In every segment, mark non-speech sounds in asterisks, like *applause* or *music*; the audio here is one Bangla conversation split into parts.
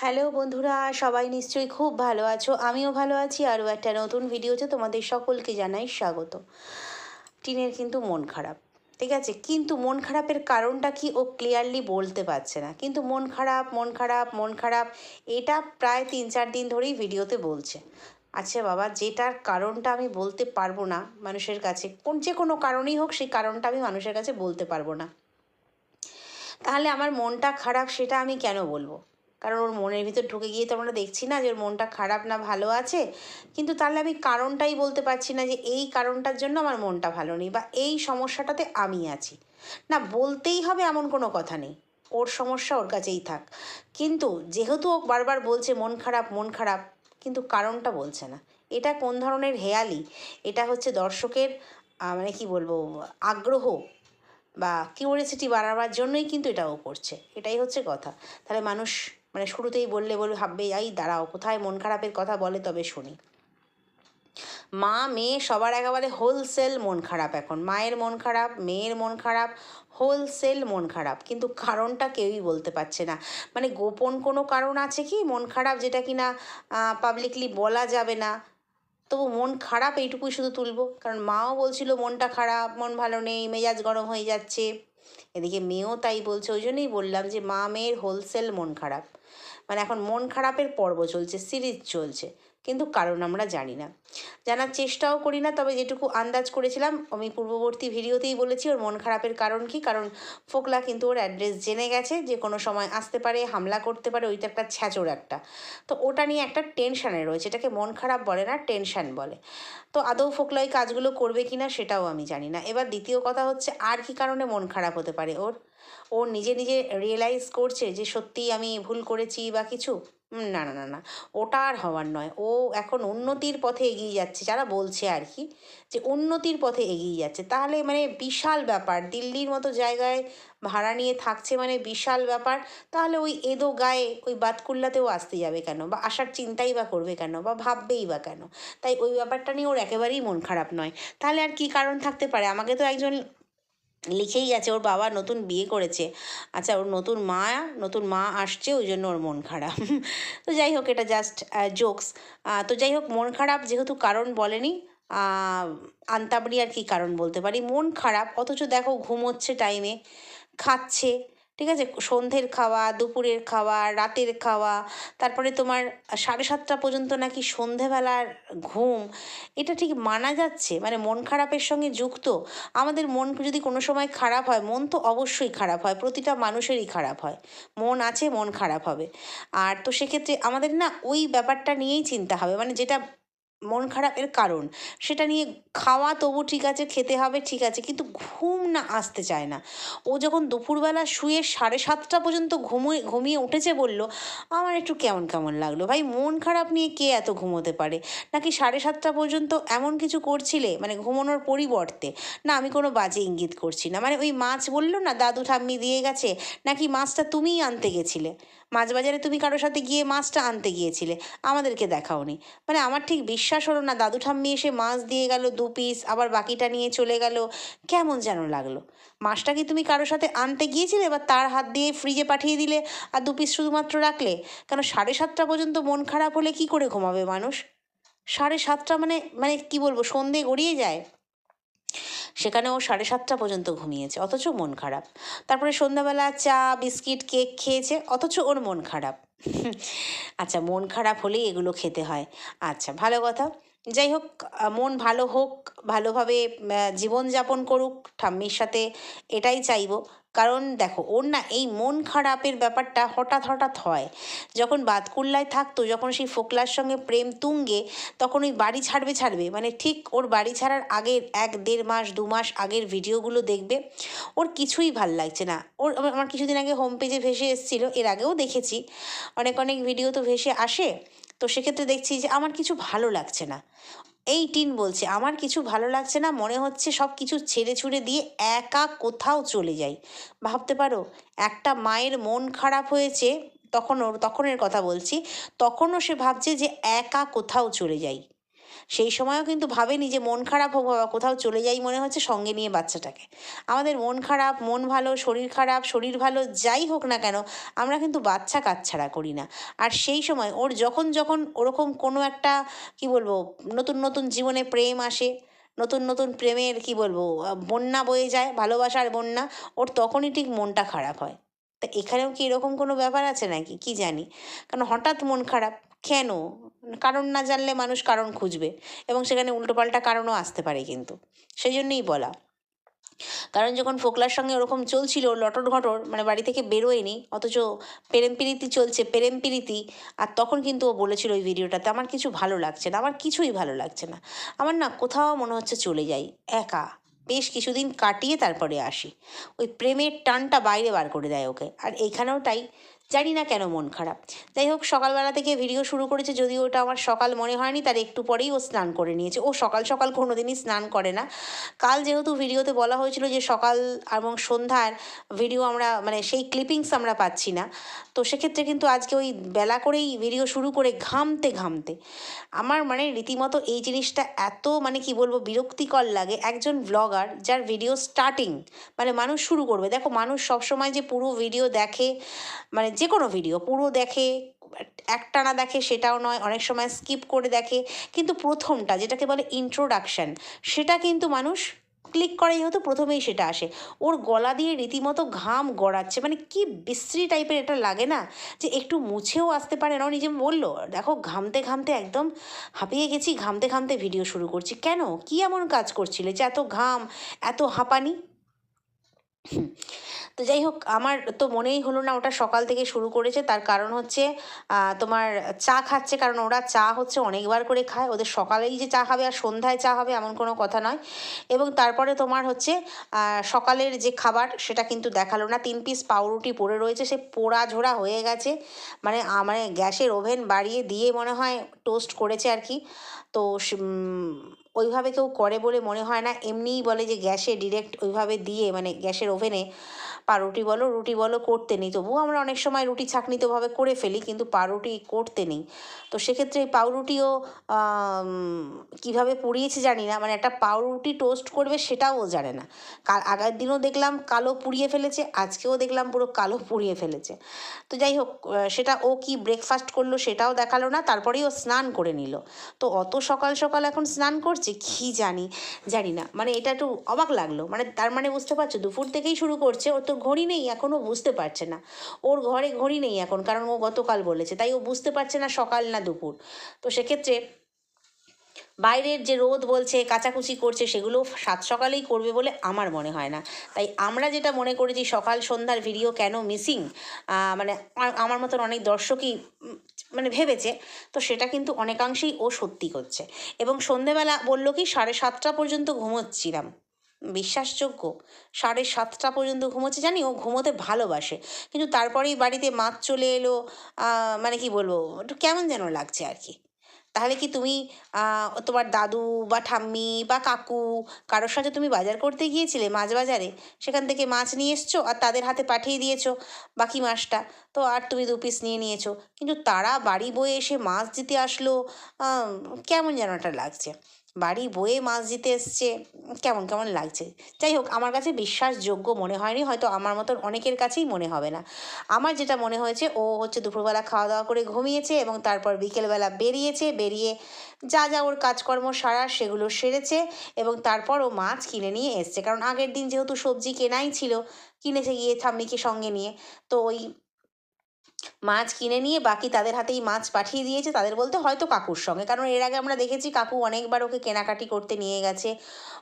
হ্যালো বন্ধুরা, সবাই নিশ্চয়ই খুব ভালো আছো। আমিও ভালো আছি, আরও একটা নতুন ভিডিওতে তোমাদের সকলকে জানাই স্বাগত। টিনের কিন্তু মন খারাপ, ঠিক আছে? কিন্তু মন খারাপের কারণটা কি ও ক্লিয়ারলি বলতে পারছে না। কিন্তু মন খারাপ মন খারাপ মন খারাপ, এটা প্রায় তিন চার দিন ধরেই ভিডিওতে বলছে। আচ্ছা বাবা, যেটার কারণটা আমি বলতে পারব না মানুষের কাছে, কোন যে কোনো কারণেই হোক সেই কারণটা আমি মানুষের কাছে বলতে পারব না। তাহলে আমার মনটা খারাপ সেটা আমি কেন বলব? কারণ ওর মনের ভিতর ঢুকে গিয়ে তো আমরা দেখছি না যে ওর মনটা খারাপ না ভালো আছে। কিন্তু তাহলে আমি কারণটাই বলতে পারছি না যে এই কারণটার জন্য আমার মনটা ভালো নেই বা এই সমস্যাটাতে আমি আছি। না, বলতেই হবে এমন কোনো কথা নেই। ওর সমস্যা ওর কাছেই থাক। কিন্তু যেহেতু ও বারবার বলছে মন খারাপ মন খারাপ, কিন্তু কারণটা বলছে না। এটা কোন ধরনের হেয়ালি? এটা হচ্ছে দর্শকের মানে কি বলব, আগ্রহ বা কিউরিয়াসিটি বাড়াবার জন্যই কিন্তু এটাও করছে। এটাই হচ্ছে কথা। তাহলে মানুষ মানে শুরুতেই বললে, বলবে ভাববে এই দাঁড়াও, কোথায় মন খারাপের কথা বলে তবে শুনি। মা, মেয়ে সবার একেবারে হোলসেল মন খারাপ এখন। মায়ের মন খারাপ, মেয়ের মন খারাপ হোলসেল মন খারাপ। কিন্তু কারণটা কেউই বলতে পারছে না। মানে গোপন কোনো কারণ আছে কি? মন খারাপ যেটা কি না পাবলিকলি বলা যাবে না। তবু মন খারাপ এইটুকুই শুধু তুলবো। কারণ মাও বলছিল মনটা খারাপ, মন ভালো নেই, মেজাজ গরম হয়ে যাচ্ছে। এদিকে মেয়েও তাই বলছে, ওই জন্যই বললাম যে মা মেয়ের হোলসেল মন খারাপ। মানে এখন মন খারাপের পর্ব চলছে সিরিজ চলছে। কিন্তু কারণ আমরা জানি না। জানার চেষ্টাও করি না, তবে যেটুকু আন্দাজ করেছিলাম, আমি পূর্ববর্তী ভিডিওতেই বলেছি ওর মন খারাপের কারণ কি, কারণ ফোকলা কিন্তু ওর অ্যাড্রেস জেনে গেছে যে কোনো সময় আসতে পারে, হামলা করতে পারে, ওইটা একটা ছ্যাচোর একটা। তো ওটা নিয়ে একটা টেনশানে রয়েছে, এটাকে মন খারাপ বলে না, টেনশান বলে। তো আদৌ ফোকলা ওই কাজগুলো করবে কি না সেটাও আমি জানি না। এবার দ্বিতীয় কথা হচ্ছে, আর কি কারণে মন খারাপ হতে পারে ওর? ও নিজে নিজে রিয়েলাইজ করছে যে সত্যিই আমি ভুল করেছি বা কিছু? না না না না। ওটা আর হওয়ার নয়। ও এখন উন্নতির পথে এগিয়ে যাচ্ছে। যারা বলছে আর কি যে উন্নতির পথে এগিয়ে যাচ্ছে, তাহলে মানে বিশাল ব্যাপার। দিল্লির মতো জায়গায় ভাড়া নিয়ে থাকছে মানে বিশাল ব্যাপার। তাহলে ওই এদো গায়ে, ওই বাতকুল্লাতেও আসতে যাবে কেন? বা আসার চিন্তাই বা করবে কেন? বা ভাববেই বা কেন? তাই ওই ব্যাপারটা নিয়ে ওর একেবারেই মন খারাপ নয়। তাহলে আর কি কারণ থাকতে পারে? আমাকে তো একজন লিখেই আছে ওর বাবা নতুন বিয়ে করেছে। আচ্ছা ওর নতুন মা নতুন মা আসছে, ওই জন্য ওর মন খারাপ। *laughs* তো যাই হোক, এটা জাস্ট জোকস তো যাই হোক, মন খারাপ যেহেতু কারণ বলেনি আন্তাবড়ি আর কি কারণ বলতে পারি। মন খারাপ, অথচ দেখো ঘুমোচ্ছে টাইমে খাচ্ছে ঠিক আছে? সন্ধ্যের খাওয়া, দুপুরের খাওয়া, রাতের খাওয়া, তারপরে তোমার সাড়ে সাতটা পর্যন্ত নাকি সন্ধেবেলার ঘুম, এটা ঠিক মানা যাচ্ছে? মানে মন খারাপের সঙ্গে যুক্ত? আমাদের মন যদি কোনো সময় খারাপ হয়, মন তো অবশ্যই খারাপ হয়, প্রতিটা মানুষেরই খারাপ হয়। মন আছে, মন খারাপ হবে। আর তো সেক্ষেত্রে আমাদের না ওই ব্যাপারটা নিয়েই চিন্তা হবে মানে যেটা মন খারাপের কারণ। সেটা নিয়ে খাওয়া তবু ঠিক আছে, খেতে হবে ঠিক আছে, কিন্তু ঘুম না আসতে চায় না। ও যখন দুপুরবেলা শুয়ে সাড়ে সাতটা পর্যন্ত ঘুমিয়ে ঘুমিয়ে উঠেছে বলল, আমার একটু কেমন কেমন লাগল? ভাই, মন খারাপ নিয়ে কে এত ঘুমোতে পারে? নাকি সাড়ে সাতটা পর্যন্ত এমন কিছু করছিলে মানে ঘুমানোর পরিবর্তে? না, আমি কোনো বাজে ইঙ্গিত করছি না। মানে ওই মাছ বলল না, দাদু ঠাম্মি দিয়ে গেছে, নাকি মাছটা তুমিই আনতে গেছিলে? মাছ বাজারে তুমি কারোর সাথে গিয়ে মাছটা আনতে গিয়েছিলে, আমাদেরকে দেখাওনি। মানে আমার ঠিক বিশ্বাস হলো না, দাদু ঠাম্মি এসে মাছ দিয়ে গেল দু পিস আবার বাকিটা নিয়ে চলে গেল। কেমন যেন লাগল। মাছটা কি তুমি কারোর সাথে আনতে গিয়েছিলে বা তার হাত দিয়ে ফ্রিজে পাঠিয়ে দিলে আর দু পিস শুধুমাত্র রাখলে? কেন সাড়ে সাতটা পর্যন্ত মন খারাপ হলে কি করে ঘুমাবে মানুষ? সাড়ে সাতটা মানে মানে কি বলব, সন্ধে গড়িয়ে যায়। সেখানে ও সাড়ে সাতটা পর্যন্ত ঘুমিয়েছে, অথচ মন খারাপ। তারপরে সন্ধ্যাবেলা চা, বিস্কিট, কেক খেয়েছে, অথচ ওর মন খারাপ। আচ্ছা মন খারাপ হলেই এগুলো খেতে হয়। আচ্ছা ভালো কথা। যাই হোক মন ভালো হোক, ভালোভাবে জীবনযাপন করুক, ঠাম্মির সাথে এটাই চাইব। কারণ দেখো, ওর না এই মন খারাপের ব্যাপারটা হঠাৎ হঠাৎ হয়। যখন বাতকুল্লায় থাকতো, যখন সেই ফোকলার সঙ্গে প্রেম তুঙ্গে, তখন ওই বাড়ি ছাড়বে ছাড়বে মানে ঠিক ওর বাড়ি ছাড়ার আগের এক দেড় মাস, দু মাস আগের ভিডিওগুলো দেখবে, ওর কিছুই ভালো লাগছে না। ওর আমার কিছুদিন আগে হোম পেজে ভেসে এসেছিল, এর আগেও দেখেছি। অনেক অনেক ভিডিও তো ভেসে আসে। তো সেক্ষেত্রে দেখছি যে আমার কিছু ভালো লাগছে না। এই টিন বলছে, আমার কিছু ভালো লাগছে না, মনে হচ্ছে সব কিছু ছেড়ে ছুড়ে দিয়ে একা কোথাও চলে যাই। ভাবতে পারো, একটা মায়ের মন খারাপ হয়েছে, তখন ওর, তখনের কথা বলছি, তখনও সে ভাবছে যে একা কোথাও চলে যাই। সেই সময়ও কিন্তু ভাবেনি যে মন খারাপ হোক বাবা কোথাও চলে যাই মনে হচ্ছে সঙ্গে নিয়ে বাচ্চাটাকে। আমাদের মন খারাপ, মন ভালো, শরীর খারাপ, শরীর ভালো যাই হোক না কেন, আমরা কিন্তু বাচ্চা কাচ্ছাড়া করি না। আর সেই সময় ওর যখন যখন ওরকম কোনো একটা, কি বলব, নতুন নতুন জীবনে প্রেম আসে, নতুন নতুন প্রেমের, কি বলব, বন্যা বয়ে যায়, ভালোবাসার বন্যা, ওর তখনই ঠিক মনটা খারাপ হয়। তা এখানেও কি এরকম কোনো ব্যাপার আছে নাকি? কি জানি। কারণ হঠাৎ মন খারাপ। কেন? কারণ না জানলে মানুষ কারণ খুঁজবে। এবং সেখানে উল্টোপাল্টা কারণও আসতে পারে কিন্তু। সেই জন্যই বলা। কারণ যখন ফোকলার সঙ্গে ওরকম চলছিল, লটর ঘটর মানে বাড়ি থেকে বেরোয়নি, অথচ প্রেম প্রীতি চলছে, প্রেম প্রীতি, আর তখন কিন্তু ও বলেছিল ওই ভিডিওটাতে, আমার কিছু ভালো লাগছে না, আমার কিছুই ভালো লাগছে না। আমার না কোথাও মনে হচ্ছে চলে যাই, একা। বেশ কিছুদিন কাটিয়ে তারপরে আসি। ওই প্রেমের টানটা বাইরে বার করে দেয় ওকে। আর এইখানেও তাই জানি না কেন মন খারাপ। যাই হোক, সকালবেলা থেকে ভিডিও শুরু করেছে, যদিও ওটা আমার সকাল মনে হয়নি, তার একটু পরেই ও স্নান করে নিয়েছে। ও সকাল সকাল কোনো দিনই স্নান করে না। কাল যেহেতু ভিডিওতে বলা হয়েছিল যে সকাল এবং সন্ধ্যার ভিডিও আমরা মানে সেই ক্লিপিংস আমরা পাচ্ছি না, তো সেক্ষেত্রে কিন্তু আজকে ওই বেলা করেই ভিডিও শুরু করে ঘামতে ঘামতে আমার মানে রীতিমতো এই জিনিসটা এত মানে কি বলব, বিরক্তিকর লাগে। একজন ব্লগার যার ভিডিও স্টার্টিং মানে মানুষ শুরু করবে। দেখো, মানুষ সবসময় যে পুরো ভিডিও দেখে মানে যে কোনো ভিডিও পুরো দেখে, একটানা দেখে সেটাও নয়, অনেক সময় স্কিপ করে দেখে, কিন্তু প্রথমটা যেটাকে বলে ইন্ট্রোডাকশন সেটা কিন্তু মানুষ ক্লিক করাই হতো প্রথমেই সেটা আসে। ওর গলা দিয়ে রীতিমতো ঘাম গড়াচ্ছে মানে কি বিশ্রী টাইপের এটা লাগে না যে একটু মুছেও আসতে পারে না। নিজে বলল, দেখো, ঘামতে ঘামতে একদম হাঁপিয়ে গেছি, ঘামতে ঘামতে ভিডিও শুরু করছি। কেন? কি এমন কাজ করছিলে যে এত ঘাম, এত হাঁপানি? তো যাই হোক আমার তো মনেই হলো না ওটা সকাল থেকে শুরু করেছে। তার কারণ হচ্ছে তোমার চা খাচ্ছে কারণ ওরা চা হচ্ছে অনেকবার করে খায়। ওদের সকালেই যে চা খাবে আর সন্ধ্যায় চা হবে এমন কোনো কথা নয়। এবং তারপরে তোমার হচ্ছে সকালের যে খাবার সেটা কিন্তু দেখাল না। তিন পিস পাউরুটি পড়ে রয়েছে সে পোড়া ঝোড়া হয়ে গেছে। মানে আহ, মানে গ্যাসের ওভেন বাড়িয়ে দিয়ে মনে হয় টোস্ট করেছে আর কি। তো ওইভাবে কেউ করে বলে মনে হয় না। এমনিই বলে যে গ্যাসে ডিরেক্ট ওইভাবে দিয়ে মানে গ্যাসের ওভেনে পাউরুটি বলো, রুটি বলো করতে নেই। তবুও আমরা অনেক সময় রুটি ছাঁকনিতেভাবে করে ফেলি, কিন্তু পাউরুটি করতে নেই। তো সেক্ষেত্রে এই পাউরুটিও কীভাবে পুড়িয়েছে জানি না। মানে একটা পাউরুটি টোস্ট করবে সেটাও জানে না। কাল, আগের দিনও দেখলাম কালো পুড়িয়ে ফেলেছে, আজকেও দেখলাম পুরো কালো পুড়িয়ে ফেলেছে। তো যাই হোক সেটা ও কি ব্রেকফাস্ট করল সেটাও দেখাল না, তারপরেই ও স্নান করে নিল। তো অত সকাল সকাল এখন স্নান করছে, কি জানি জানি না। মানে এটা একটু অবাক লাগল। মানে তার মানে বুঝতে পারছ, দুপুর থেকেই শুরু করছে, ও তো ঘড়ি নেই, এখন ও বুঝতে পারছে না। ওর ঘরে ঘড়ি নেই এখন, কারণ ও গতকাল বলেছে, তাই ও বুঝতে পারছে না সকাল না দুপুর। তো সেক্ষেত্রে বাইরের যে রোদ বলছে, কাচাকুচি করছে, সেগুলো সাত সকালেই করবে বলে আমার মনে হয় না। তাই আমরা যেটা মনে করেছি সকাল সন্ধ্যার ভিডিও কেন মিসিং মানে আমার মতন অনেক দর্শকই মানে ভেবেছে, তো সেটা কিন্তু অনেকাংশেই ও সত্যি করছে। এবং সন্ধেবেলা বলল কি, সাড়ে সাতটা পর্যন্ত ঘুমোচ্ছিলাম। বিশ্বাসযোগ্য। সাড়ে সাতটা পর্যন্ত ঘুমোচ্ছে, জানি ও ঘুমোতে ভালোবাসে। কিন্তু তারপরেই বাড়িতে মাছ চলে এলো মানে কি বলব, একটু কেমন যেন লাগছে আর কি। তাহলে কি তুমি তোমার দাদু বা ঠাম্মি বা কাকু কারোর সাথে তুমি বাজার করতে গিয়েছিলে, মাছ বাজারে? সেখান থেকে মাছ নিয়ে এসছো আর তাদের হাতে পাঠিয়ে দিয়েছ বাকি মাছটা। তো আর তুমি দু পিস নিয়ে নিয়েছো। কিন্তু তারা বাড়ি বয়ে এসে মাছ দিতে আসলো কেমন যেন একটা লাগছে। বাড়ি বয়ে মাছ দিতে এসছে। কেমন কেমন লাগছে? যাই হোক, আমার কাছে বিশ্বাসযোগ্য মনে হয়নি, হয়তো আমার মতন অনেকের কাছেই মনে হবে না। আমার যেটা মনে হয়েছে, ও হচ্ছে দুপুরবেলা খাওয়া দাওয়া করে ঘুমিয়েছে এবং তারপর বিকেলবেলা বেরিয়েছে, বেরিয়ে যা যা ওর কাজকর্ম সারা সেগুলো সেরেছে এবং তারপর ও মাছ কিনে নিয়ে এসছে। কারণ আগের দিন যেহেতু সবজি কেনাই ছিল, কিনেছে গিয়ে ঠাম্মিকে সঙ্গে নিয়ে। তো ওই মাছ কিনে নিয়ে বাকি তাদের হাতেই মাছ পাঠিয়ে দিয়েছে। তাদের বলতে হয়তো কাকুর সঙ্গে। কারণ এর আগে আমরা দেখেছি কাকু অনেকবার ওকে কেনাকাটি করতে নিয়ে গেছে।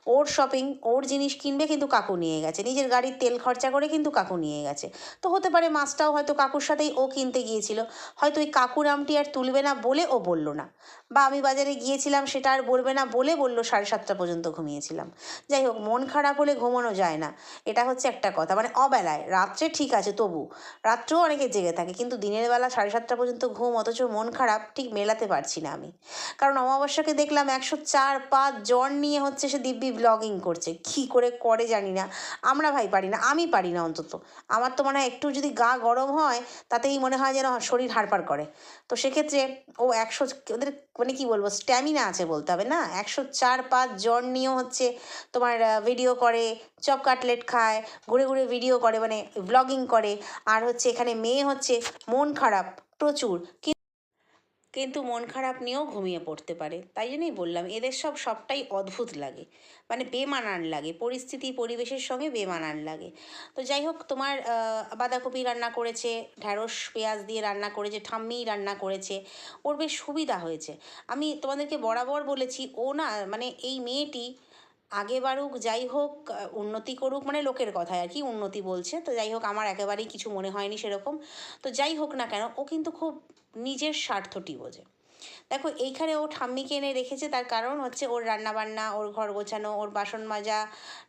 ওর শপিং ওর জিনিস কিনবে কিন্তু কাকু নিয়ে গেছে। নিজের গাড়ির তেল খরচা করে কিন্তু কাকু নিয়ে গেছে। তো হতে পারে মাছটাও হয়তো কাকুর সাথেই ও কিনতে গিয়েছিল। হয়তো ওই কাকু নামটি আর তুলবে না বলে ও বলল না। বা আমি বাজারে গিয়েছিলাম সেটা আর বলবে না বলে বলল সাড়ে সাতটা পর্যন্ত ঘুমিয়েছিলাম। যাই হোক, মন খারাপ হলে ঘুমানো যায় না। এটা হচ্ছে একটা কথা। মানে অবেলায়। রাত্রে ঠিক আছে, তবু। রাত্রেও অনেকে জেগে থাকে। কিন্তু কিন্তু দিনের বেলা সাড়ে সাতটা পর্যন্ত ঘুম, অথচ মন খারাপ, ঠিক মেলাতে পারছি না আমি। কারণ অমাবস্যাকে দেখলাম একশো চার, পাঁচ জন নিয়ে হচ্ছে সে দিব্যি ব্লগিং করছে। কী করে করে জানি না। আমরা ভাই পারি না, আমি পারি না অন্তত। আমার তো মনে হয় একটু যদি গা গরম হয়, তাতেই মনে হয় যেন শরীর হাড়পাড় করে। তো সেক্ষেত্রে ও একশো ওদের মানে কি বলব স্ট্যামিনা আছে বলতে হবে না? একশো চার, পাঁচ জন নিয়েও হচ্ছে তোমার ভিডিও করে, চপ কাটলেট খায়, ঘুরে ঘুরে ভিডিও করে মানে ব্লগিং করে। আর হচ্ছে এখানে মেয়ে হচ্ছে মন খারাপ প্রচুর কিন্তু মন খারাপ নিয়েও ঘুমিয়ে পড়তে পারে। তাই জন্যই বললাম, এদের সব, সবটাই অদ্ভুত লাগে। মানে বেমানান লাগে, পরিস্থিতি, পরিবেশের সঙ্গে বেমানান লাগে। তো যাই হোক, তোমার বাঁধাকপি রান্না করেছে, ঢ্যাঁড়স, পেঁয়াজ দিয়ে রান্না করেছে, ঠাম্মিই রান্না করেছে, ওর বেশ সুবিধা হয়েছে। আমি তোমাদেরকে বরাবর বলেছি, ও না মানে এই মেয়েটি আগে বাড়ুক, যাই হোক উন্নতি করুক মানে লোকের কথায় আর কি, উন্নতি বলছে। তো যাই হোক, আমার একেবারেই কিছু মনে হয়নি সেরকম। তো যাই হোক না কেন, ও কিন্তু খুব নিজের স্বার্থটি বোঝে। দেখো, এইখানে ও ঠাম্মিকে এনে রেখেছে তার কারণ হচ্ছে ওর রান্নাবান্না, ওর ঘর গোছানো, ওর বাসন মাজা,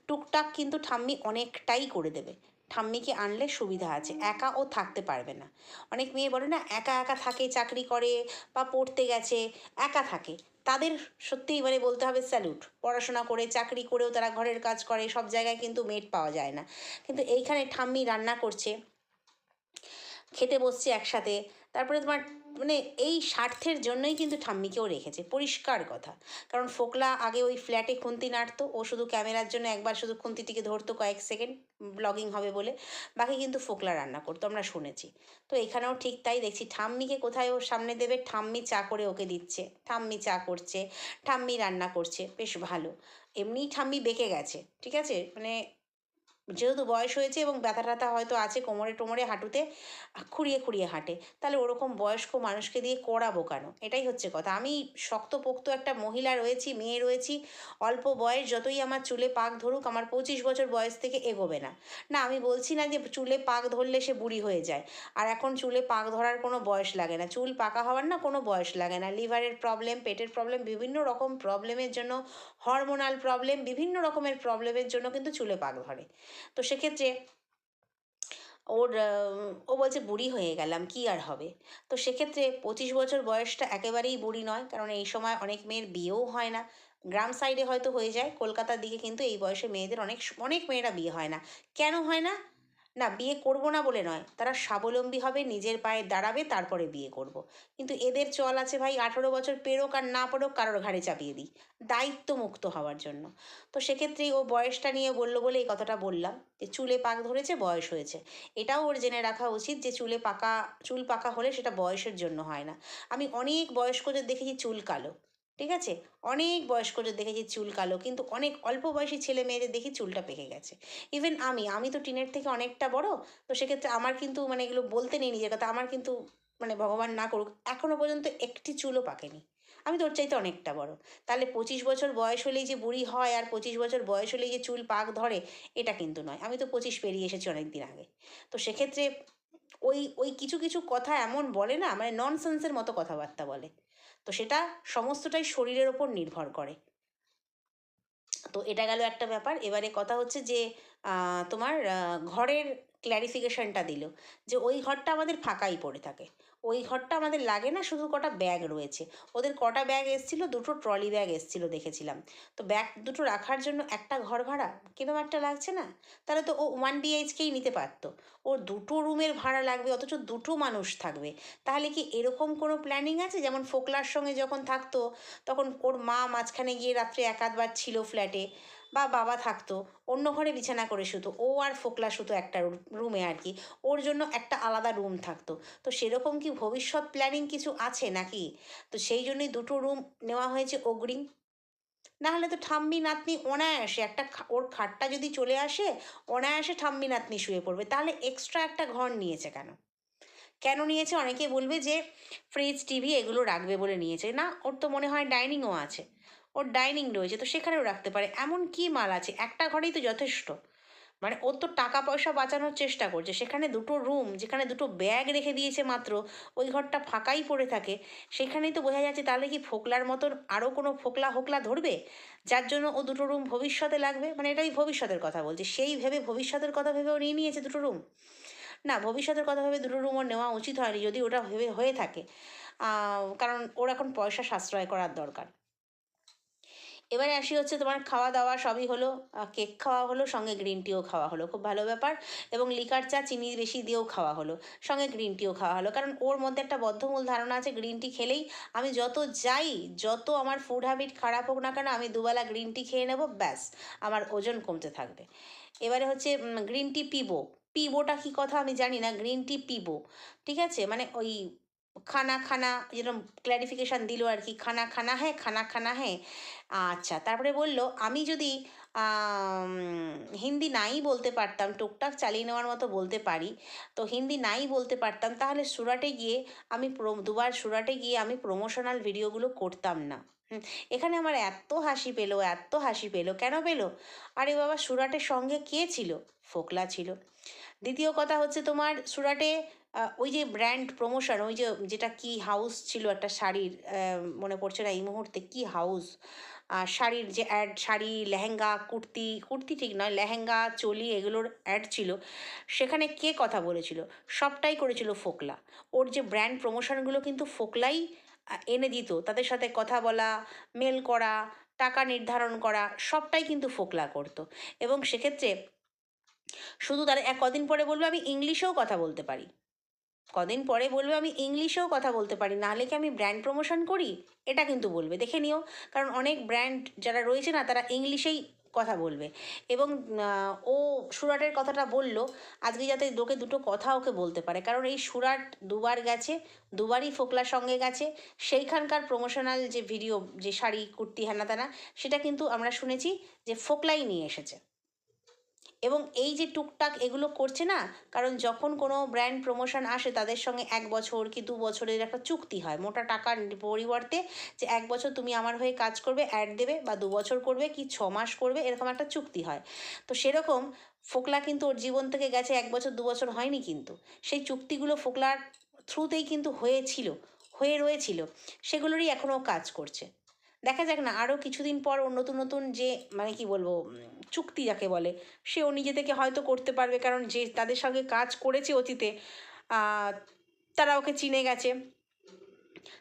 টুকটাক কিন্তু ঠাম্মি অনেকটাই করে দেবে। ঠাম্মিকে আনলে সুবিধা আছে, একা ও থাকতে পারবে না। অনেক মেয়ে বলে না, একা একা থাকে, চাকরি করে বা পড়তে গেছে, একা থাকে। তাদের সত্যিই মানে বলতে হবে স্যালুট পড়াশোনা করে, চাকরি করেও তারা ঘরের কাজ করে, সব জায়গায় কিন্তু মেট পাওয়া যায় না। কিন্তু এইখানে ঠাম্মি রান্না করছে, খেতে বসছে একসাথে। তারপরে তোমার মানে এই স্বার্থের জন্যই কিন্তু ঠাম্মিকেও রেখেছে। পরিষ্কার কথা। কারণ ফোকলা আগে ওই ফ্ল্যাটে খুন্তি নাড়তো, ও শুধু ক্যামেরার জন্য একবার শুধু খুন্তিটিকে ধরতো কয়েক সেকেন্ড, ব্লগিং হবে বলে। বাকি কিন্তু ফোকলা রান্না করতো, আমরা শুনেছি। তো এখানেও ঠিক তাই দেখছি, ঠাম্মিকে কোথায় ওর সামনে দেবে? ঠাম্মি চা করে ওকে দিচ্ছে। ঠাম্মি চা করছে, ঠাম্মি রান্না করছে, বেশ ভালো। এমনিই ঠাম্মি বেঁকে গেছে, ঠিক আছে? মানে যেহেতু বয়স হয়েছে এবং ব্যথা ট্যাথা হয়তো আছে কোমরে টোমরে হাঁটুতে খুঁড়িয়ে খুঁড়িয়ে হাঁটে, তাহলে ওরকম বয়স্ক মানুষকে দিয়ে করাবো কেন? এটাই হচ্ছে কথা। আমি শক্তপোক্ত একটা মহিলা রয়েছি, মেয়ে রয়েছি, অল্প বয়স, যতই আমার চুলে পাক ধরুক, আমার পঁচিশ বছর বয়স থেকে এগোবে না। না, আমি বলছি না যে চুলে পাক ধরলে সে বুড়ি হয়ে যায়, আর এখন চুলে পাক ধরার কোনো বয়স লাগে না। চুল পাকা হওয়ার না কোনো বয়স লাগে না। লিভারের প্রবলেম, পেটের প্রবলেম, বিভিন্ন রকম প্রবলেমের জন্য, হরমোনাল প্রবলেম, বিভিন্ন রকমের প্রবলেমের জন্য কিন্তু চুলে পাক ধরে। তো সেক্ষেত্রে ওর ও বলছে বুড়ি হয়ে গেলাম, কি আর হবে? তো সেক্ষেত্রে পঁচিশ বছর বয়সটা একেবারেই বুড়ি নয়, কারণ এই সময় অনেক মেয়ের বিয়েও হয় না। গ্রাম সাইডে হয়তো হয়ে যায়, কলকাতার দিকে কিন্তু এই বয়সে মেয়েদের অনেক অনেক মেয়েরা বিয়ে হয় না। কেন হয় না? না, বিয়ে করব না বলে নয়। তারা স্বাবলম্বী হবে, নিজের পায়ে দাঁড়াবে, তারপরে বিয়ে করব। কিন্তু এদের চল আছে ভাই, আঠেরো বছর পেরোক আর না পেরোক কারোর ঘাড়ে চাপিয়ে দিই। দায়িত্ব মুক্ত হওয়ার জন্য। তো সেক্ষেত্রেই ও বয়সটা নিয়ে বলল বলে এই কথাটা বললাম, যে চুলে পাক ধরেছে, বয়স হয়েছে। এটাও ওর জেনে রাখা উচিত যে চুলে পাকা, চুল পাকা হলে সেটা বয়সের জন্য হয় না। আমি অনেক বয়স্কদের দেখেছি চুল কালো। ঠিক আছে? অনেক বয়স্কদের দেখেছি চুল কালো, কিন্তু অনেক অল্প বয়সী ছেলে মেয়েদের দেখি চুলটা পেকে গেছে। ইভেন আমি আমি তো টিনের থেকে অনেকটা বড়, তো সেক্ষেত্রে আমার কিন্তু মানে এগুলো বলতে নেই নিজের কথা, আমার কিন্তু মানে ভগবান না করুক, এখনও পর্যন্ত একটি চুলও পাকেনি। আমি তোর চাইতে অনেকটা বড়। তাহলে পঁচিশ বছর বয়স হলেই যে বুড়ি হয় আর পঁচিশ বছর বয়স হলেই যে চুল পাক ধরে, এটা কিন্তু নয়। আমি তো পঁচিশ পেরিয়ে এসেছি অনেক দিন আগে। তো সেক্ষেত্রে ওই ওই কিছু কিছু কথা এমন বলে না মানে ননসেন্সের মতো কথাবার্তা বলে। তো সেটা সমস্তটাই শরীরের ওপর নির্ভর করে। তো এটা গেল একটা ব্যাপার। এবারে কথা হচ্ছে যে তোমার ঘরের ক্ল্যারিফিকেশনটা দিল যে ওই ঘরটা আমাদের ফাঁকাই পড়ে থাকে। ওই ঘরটা আমাদের লাগে না, শুধু কটা ব্যাগ রয়েছে। ওদের কটা ব্যাগ এসছিল, দুটো ট্রলি ব্যাগ এসছিল দেখেছিলাম। তো ব্যাগ দুটো রাখার জন্য একটা ঘর ভাড়া কীরকম একটা লাগছে না। তাহলে তো ও ওয়ান বিএইচকেই নিতে পারতো। ওর দুটো রুমের ভাড়া লাগবে, অথচ দুটো মানুষ থাকবে। তাহলে কি এরকম কোনো প্ল্যানিং আছে? যেমন ফোকলার সঙ্গে যখন থাকতো, তখন ওর মা মাঝখানে গিয়ে রাত্রে এক আধবার ছিল ফ্ল্যাটে বা বাবা থাকতো, অন্য ঘরে বিছানা করে শুতো, ও আর ফোকলা শুতো একটা রুমে আর কি। ওর জন্য একটা আলাদা রুম থাকতো। তো সেরকম কি ভবিষ্যৎ প্ল্যানিং কিছু আছে নাকি? তো সেই জন্যই দুটো রুম নেওয়া হয়েছে অগ্রিম। নাহলে তো ঠাম্মি নাতনি অনায়াসে একটা ওর খাটটা যদি চলে আসে, অনায়াসে ঠাম্মি নাতনি শুয়ে পড়বে। তাহলে এক্সট্রা একটা ঘর নিয়েছে কেন? কেন নিয়েছে? অনেকে বলবে যে ফ্রিজ টিভি এগুলো রাখবে বলে নিয়েছে। না, ওর তো মনে হয় ডাইনিংও আছে। ওর ডাইনিং রয়েছে, তো সেখানেও রাখতে পারে। এমন কি মাল আছে? একটা ঘরেই তো যথেষ্ট। মানে ওর তো টাকা পয়সা বাঁচানোর চেষ্টা করছে। সেখানে দুটো রুম যেখানে দুটো ব্যাগ রেখে দিয়েছে মাত্র, ওই ঘরটা ফাঁকাই পড়ে থাকে। সেখানেই তো বোঝা যাচ্ছে, তাহলে কি ফোকলার মতন আরও কোনো ফোকলা হোকলা ধরবে? যার জন্য ও দুটো রুম ভবিষ্যতে লাগবে? মানে এটাই ভবিষ্যতের কথা বলছি। সেই ভেবে ভবিষ্যতের কথা ভেবে ও নিয়ে নিয়েছে দুটো রুম না, ভবিষ্যতের কথা ভেবে দুটো রুম ওর নেওয়া উচিত হয়নি, যদি ওটা ভেবে হয়ে থাকে। কারণ ওর এখন পয়সা সাশ্রয় করার দরকার। এবারে আসি হচ্ছে তোমার খাওয়া দাওয়া সবই হলো কেক খাওয়া হলো, সঙ্গে গ্রিন টিও খাওয়া হলো, খুব ভালো ব্যাপার। এবং লিকার চা, চিনি বেশি দিয়েও খাওয়া হলো, সঙ্গে গ্রিন টিও খাওয়া হলো। কারণ ওর মধ্যে একটা বদ্ধমূল ধারণা আছে গ্রিন টি খেলেই আমি যত যাই, যত আমার ফুড হ্যাবিট খারাপ হোক না কেন, আমি দুবেলা গ্রিন টি খেয়ে নেব, ব্যাস, আমার ওজন কমতে থাকবে। এবারে হচ্ছে গ্রিন টি পিবো পিবোটা কী কথা আমি জানি না গ্রিন টি পিবো ঠিক আছে? মানে ওই খানা খানা যেরকম ক্ল্যারিফিকেশান দিল আর কি খানা খানা হ্যাঁ খানা খানা হ্যাঁ আচ্ছা তারপরে বলল আমি যদি হিন্দি নাই বলতে পারতাম টুকটাক চালিয়ে নেওয়ার মতো বলতে পারি তো হিন্দি নাই বলতে পারতাম তাহলে সুরাটে গিয়ে আমি দুবার সুরাটে গিয়ে আমি প্রমোশনাল ভিডিওগুলো করতাম না এখানে আমার এত হাসি পেল এত হাসি পেল, কেন পেল? আরে বাবা সুরাটের সঙ্গে কে ছিল? ফোকলা ছিল। দ্বিতীয় কথা হচ্ছে তোমার সুরাটে ওই যে ব্র্যান্ড প্রমোশন ওই যে যেটা কি হাউস ছিল একটা শাড়ির মনে পড়ছে না এই মুহূর্তে কি হাউস শাড়ির যে অ্যাড শাড়ি, লেহেঙ্গা, কুর্তি কুর্তি ঠিক নয়, লেহেঙ্গা, চলি এগুলোর অ্যাড ছিল। সেখানে কে কথা বলেছিল? সবটাই করেছিল ফোকলা। ওর যে ব্র্যান্ড প্রমোশনগুলো কিন্তু ফোকলাই এনে দিত। তাদের সাথে কথা বলা মেল করা, টাকা নির্ধারণ করা, সবটাই কিন্তু ফোকলা করতো। এবং সেক্ষেত্রে শুধু তারা এক কদিন পরে বলবে, আমি ইংলিশেও কথা বলতে পারি। কদিন পরে বলবে আমি ইংলিশেও কথা বলতে পারি, নাহলে কি আমি ব্র্যান্ড প্রমোশন করি? এটা কিন্তু বলবে, দেখে নিও। কারণ অনেক ব্র্যান্ড যারা রয়েছে না, তারা ইংলিশেই কথা বলবে। এবং ও সুরাটের কথাটা বলল, আজকে যাতে লোকে দুটো কথা ওকে বলতে পারে। কারণ এই সুরাট দুবার গেছে, দুবারই ফোকলার সঙ্গে গেছে। সেইখানকার প্রমোশনাল যে ভিডিও যে শাড়ি, কুর্তি হ্যানা ত্যানা সেটা কিন্তু আমরা শুনেছি যে ফোকলাই নিয়ে এসেছে। এবং এই যে টুকটাক এগুলো করছে না, কারণ যখন কোনো ব্র্যান্ড প্রমোশন আসে, তাদের সঙ্গে এক বছর কি দু বছরের একটা চুক্তি হয়। মোটা টাকার পরিবর্তে যে এক বছর তুমি আমার হয়ে কাজ করবে অ্যাড দেবে বা দু বছর করবে কি ছ মাস করবে, এরকম একটা চুক্তি হয়। তো সেরকম ফোকলা কিন্তু ওর জীবন থেকে গেছে এক বছর, দু বছর হয়নি কিন্তু। সেই চুক্তিগুলো ফোকলার থ্রুতেই কিন্তু হয়েছিল, হয়ে রয়েছিল। সেগুলোরই এখনও কাজ করছে। দেখা যাক না, আরও কিছুদিন পর নতুন নতুন যে মানে কি বলব চুক্তি যাকে বলে সে ও নিজে থেকে হয়তো করতে পারবে। কারণ যে, তাদের সঙ্গে কাজ করেছে অতীতে তারা ওকে চিনে গেছে।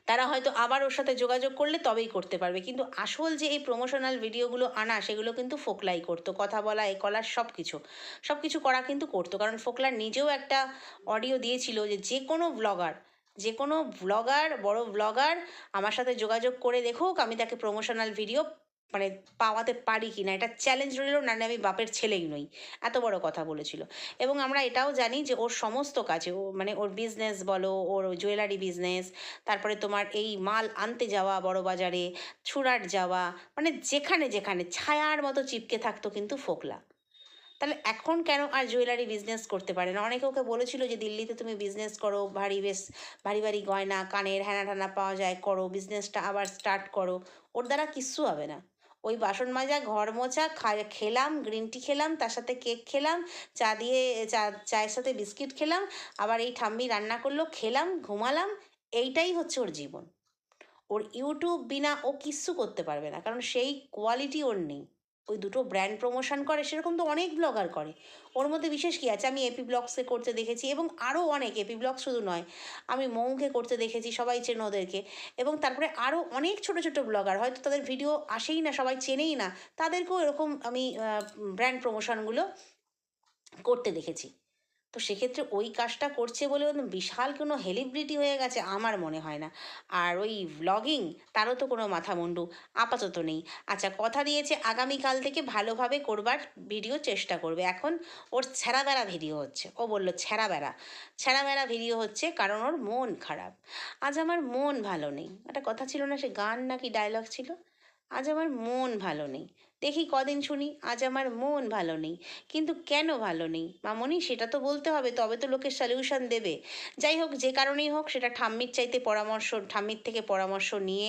তারা হয়তো আবার ওর সাথে যোগাযোগ করলে তবেই করতে পারবে। কিন্তু আসল যে, এই প্রমোশনাল ভিডিওগুলো আনা, সেগুলো কিন্তু ফোকলাই করতো। কথা বলা, এ কলার সব কিছু সব কিছু করা কিন্তু করতো। কারণ ফোকলার নিজেও একটা অডিও দিয়েছিল যে যে কোনো ব্লগার যে কোনো ব্লগার বড় ব্লগার আমার সাথে যোগাযোগ করে দেখুক আমি তাকে প্রমোশনাল ভিডিও মানে পাওয়াতে পারি কি না এটা চ্যালেঞ্জ রইল, না আমি বাপের ছেলেই নই। এত বড় কথা বলেছিল। এবং আমরা এটাও জানি যে ওর সমস্ত কাজে, ও মানে ওর বিজনেস বলো, ওর জুয়েলারি বিজনেস তারপরে তোমার এই মাল আনতে যাওয়া বড় বাজারে সুরাট যাওয়া মানে যেখানে যেখানে, ছায়ার মতো চিপকে থাকতো কিন্তু ফোকলা। তাহলে এখন কেন আর জুয়েলারি বিজনেস করতে পারে না? অনেকে ওকে বলেছিল যে, দিল্লিতে তুমি বিজনেস করো, ভারী বেশ, ভারী ভারী গয়না, কানের হ্যানা ঠ্যানা পাওয়া যায়, করো বিজনেসটা আবার স্টার্ট করো। ওর দ্বারা কিচ্ছু হবে না। ওই বাসন মাজা, ঘর মোছা খেলাম গ্রিন টি খেলাম, তার সাথে কেক খেলাম, চা দিয়ে, চা, চায়ের সাথে বিস্কিট খেলাম, আবার এই ঠাম্মি রান্না করল, খেলাম, ঘুমালাম, এইটাই হচ্ছে ওর জীবন। ওর ইউটিউব বিনা ও কিচ্ছু করতে পারবে না, কারণ সেই কোয়ালিটি ওর নেই। ওই দুটো ব্র্যান্ড প্রমোশন করে, সেরকম তো অনেক ব্লগার করে। ওর মধ্যে বিশেষ কী আছে? আমি এপি ব্লগসে করতে দেখেছি এবং আরও অনেক। এপি ব্লগ শুধু নয়, আমি মৌকে করতে দেখেছি, সবাই চেন ওদেরকে। এবং তারপরে আরও অনেক ছোট ছোট ব্লগার হয়তো তাদের ভিডিও আসেই না, সবাই চেনেই না, তাদেরকেও এরকম আমি ব্র্যান্ড প্রমোশনগুলো করতে দেখেছি। তো সেক্ষেত্রে ওই কাজটা করছে বলে বিশাল কোনো হেলিব্রিটি হয়ে গেছে আমার মনে হয় না। আর ওই ব্লগিং তারও তো কোনো মাথা মুন্ডু আপাতত নেই। আচ্ছা কথা দিয়েছে আগামীকাল থেকে ভালোভাবে করবার ভিডিও চেষ্টা করবে। এখন ওর ছেঁড়া বেড়া ভিডিও হচ্ছে। ও বলল ছেঁড়া বেড়া ছেঁড়া বেড়া ভিডিও হচ্ছে কারণ ওর মন খারাপ। আজ আমার মন ভালো নেই। একটা কথা ছিল না, সে গান নাকি ডায়লগ ছিল? আজ আমার মন ভালো নেই। দেখি কদিন শুনি, আজ আমার মন ভালো নেই। কিন্তু কেন ভালো নেই? মামনি, সেটা তো বলতে হবে, তবে তো লোকের সলিউশন দেবে। যাই হোক, যে কারণেই হোক, সেটা ঠাম্মির চাইতে পরামর্শ, ঠাম্মির থেকে পরামর্শ নিয়ে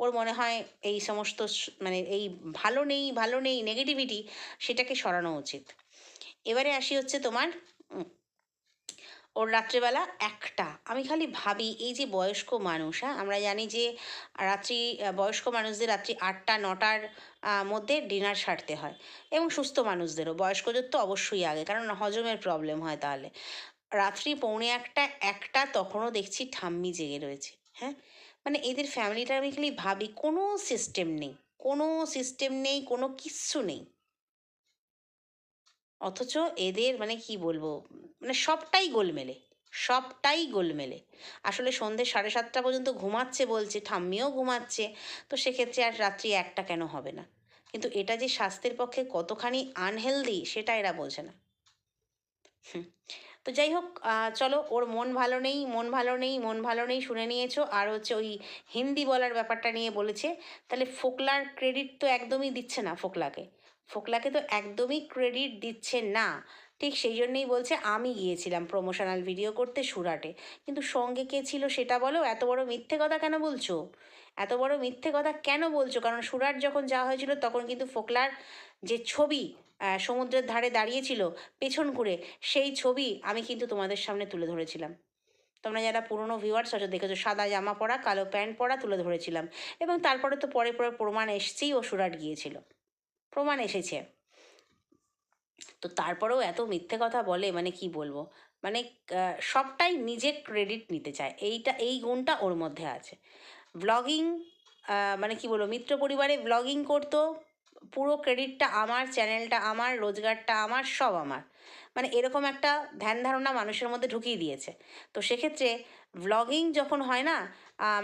ওর মনে হয় এই সমস্ত মানে এই ভালো নেই ভালো নেই নেগেটিভিটি সেটাকে সরানো উচিত। এবারে আসি হচ্ছে তোমার ওর রাত্রেবেলা একটা। আমি খালি ভাবি, এই যে বয়স্ক মানুষ হ্যাঁ? আমরা জানি যে রাত্রি বয়স্ক মানুষদের রাত্রি আটটা, নটার মধ্যে ডিনার সারতে হয় এবং সুস্থ মানুষদেরও। বয়স্কদের তো অবশ্যই আগে, কারণ হজমের প্রবলেম হয় তাহলে। রাত্রি পৌনে একটা একটা তখনও দেখছি ঠাম্মি জেগে রয়েছে হ্যাঁ? মানে এদের ফ্যামিলিটা আমি খালি ভাবি, কোনো সিস্টেম নেই, কোনো সিস্টেম নেই, কোনো কিচ্ছু নেই। অথচ এদের মানে কি বলব? মানে সবটাই গোলমেলে সবটাই গোলমেলে। আসলে সন্ধে সাড়ে সাতটা পর্যন্ত ঘুমাচ্ছে বলছে, ঠাম্মিও ঘুমাচ্ছে, তো সেক্ষেত্রে আর রাত্রি একটা কেন হবে না? কিন্তু এটা যে স্বাস্থ্যের পক্ষে কতখানি আনহেলদি সেটা এরা বোঝে না। তো যাই হোক চলো ওর মন ভালো নেই, মন ভালো নেই, মন ভালো নেই শুনে নিয়েছো। আর হচ্ছে ওই হিন্দি বলার ব্যাপারটা নিয়ে বলেছে, তাহলে ফোকলার ক্রেডিট তো একদমই দিচ্ছে না ফোকলাকে। ফোকলাকে তো একদমই ক্রেডিট দিচ্ছে না। ঠিক সেই জন্যেই বলছে, আমি গিয়েছিলাম প্রমোশনাল ভিডিও করতে সুরাটে। কিন্তু সঙ্গে কে ছিল সেটা বলো? এত বড় মিথ্যে কথা কেন বলছো? এত বড় মিথ্যে কথা কেন বলছো? কারণ সুরাট যখন যাওয়া হয়েছিল তখন কিন্তু ফোকলার যে ছবি সমুদ্রের ধারে দাঁড়িয়েছিল পেছন ঘুরে, সেই ছবি আমি কিন্তু তোমাদের সামনে তুলে ধরেছিলাম। তোমরা যারা পুরনো ভিউয়ার্স আছো, দেখেছ, সাদা জামা পরা, কালো প্যান্ট পরা তুলে ধরেছিলাম। এবং তারপরে তো পরে পরে প্রমাণ এসছেই ও সুরাট গিয়েছিল। প্রমাণ এসেছে। তো তারপরেও এত মিথ্যে কথা বলে মানে কি বলব? মানে সবটাই নিজে ক্রেডিট নিতে চায়। এইটা, এই গুণটা ওর মধ্যে আছে। ব্লগিং মানে কি বলব? মিত্র পরিবারে ব্লগিং করতো, পুরো ক্রেডিটটা আমার চ্যানেলটা আমার, রোজগারটা আমার, সব আমার। মানে এরকম একটা ধ্যান ধারণা মানুষের মধ্যে ঢুকিয়ে দিয়েছে। তো সেক্ষেত্রে ব্লগিং যখন হয় না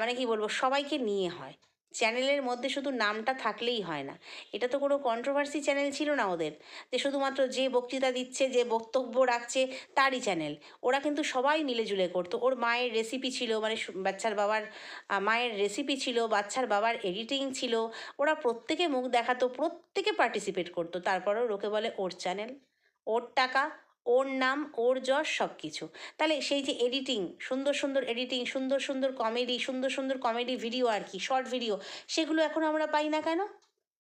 মানে কি বলব? সবাইকে নিয়ে হয়। চ্যানেলের মধ্যে শুধু নামটা থাকলেই হয় না। এটা তো কোনো কন্ট্রোভার্সি চ্যানেল ছিল না ওদের। যে শুধুমাত্র যে বক্তৃতা দিচ্ছে, যে বক্তব্য রাখছে, তারই চ্যানেল ওরা কিন্তু সবাই মিলেজুলে করতো। ওর মায়ের রেসিপি ছিল মানে বাচ্চার বাবার মায়ের রেসিপি ছিল, বাচ্চার বাবার এডিটিং ছিল। ওরা প্রত্যেকে মুখ দেখাতো, প্রত্যেকে পার্টিসিপেট করতো। তারপরেও লোকে বলে, ওর চ্যানেল ওর টাকা ওর নাম, ওর যশ সব কিছু তাহলে সেই যে এডিটিং সুন্দর সুন্দর এডিটিং সুন্দর সুন্দর কমেডি সুন্দর সুন্দর কমেডি ভিডিও আর কি শর্ট ভিডিও সেগুলো এখন আমরা পাই না কেন?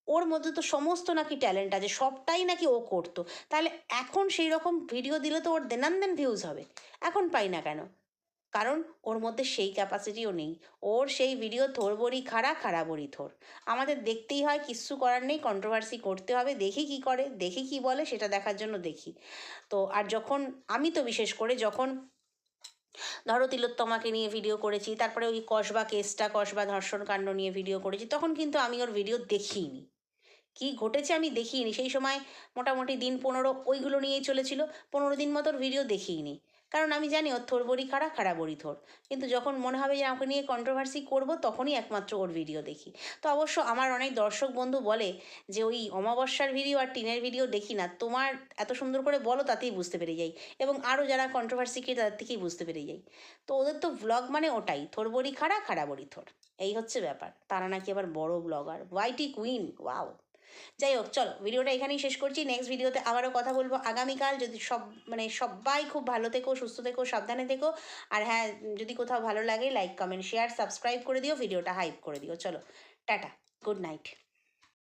ওর মধ্যে তো সমস্ত নাকি ট্যালেন্ট আছে, সবটাই নাকি ও করতো। তাহলে এখন সেই রকম ভিডিও দিলে তো ওর দেনান দেন ভিউজ হবে। এখন পাই না কেন? কারণ ওর মধ্যে সেই ক্যাপাসিটিও নেই। ওর সেই ভিডিও থোর বড়ি খাড়া খাড়া বড়ি থোর। আমাদের দেখতেই হয় কিচ্ছু করার নেই কন্ট্রোভার্সি করতে হবে, দেখি কি করে, দেখি কি বলে, সেটা দেখার জন্য দেখি। তো, আর যখন, আমি তো বিশেষ করে যখন, ধরো তিলোত্তমাকে নিয়ে ভিডিও করেছি, তারপরে ওই কসবা কেসটা, কসবা ধর্ষণ কাণ্ড নিয়ে ভিডিও করেছি, তখন কিন্তু আমি ওর ভিডিও দেখিনি। কি ঘটেছে আমি দেখিনি। সেই সময় মোটামুটি দিন পনেরো ওইগুলো নিয়েই চলেছিল, পনেরো দিন মতো ওর ভিডিও দেখিইনি কারণ আমি জানি ওর থোর বড়ি খাড়া খাড়া বড়ি থোর। কিন্তু যখন মনে হবে যে আমাকে নিয়ে কন্ট্রোভার্সি করব, তখনই একমাত্র ওর ভিডিও দেখি। তো অবশ্য আমার অনেক দর্শক বন্ধু বলে যে, ওই অমাবস্যার ভিডিও আর টিনের ভিডিও দেখি না। তোমার এত সুন্দর করে বলো, তাতেই বুঝতে পেরে যাই। এবং আরও যারা কন্ট্রোভার্সি কি তাদের থেকেই বুঝতে পেরে যাই। তো ওদের তো ব্লগ মানে ওটাই, থোর বড়ি খাড়া খাড়া বড়ি থোর। এই হচ্ছে ব্যাপার। তারা নাকি আবার বড় ব্লগার ওয়াইটি কুইন ওয়াও যাই হোক, চলো, ভিডিওটা এখানেই শেষ করছি। নেক্সট ভিডিওতে আবারও কথা বলব আগামীকাল। যদি সব মানে সবাই খুব ভালো থেকো, সুস্থ থেকো, সাবধানে থেকো। আর হ্যাঁ যদি কোথাও ভালো লাগে লাইক কমেন্ট শেয়ার সাবস্ক্রাইব করে দিও। ভিডিওটা হাইপ করে দিও। চলো, টাটা গুড নাইট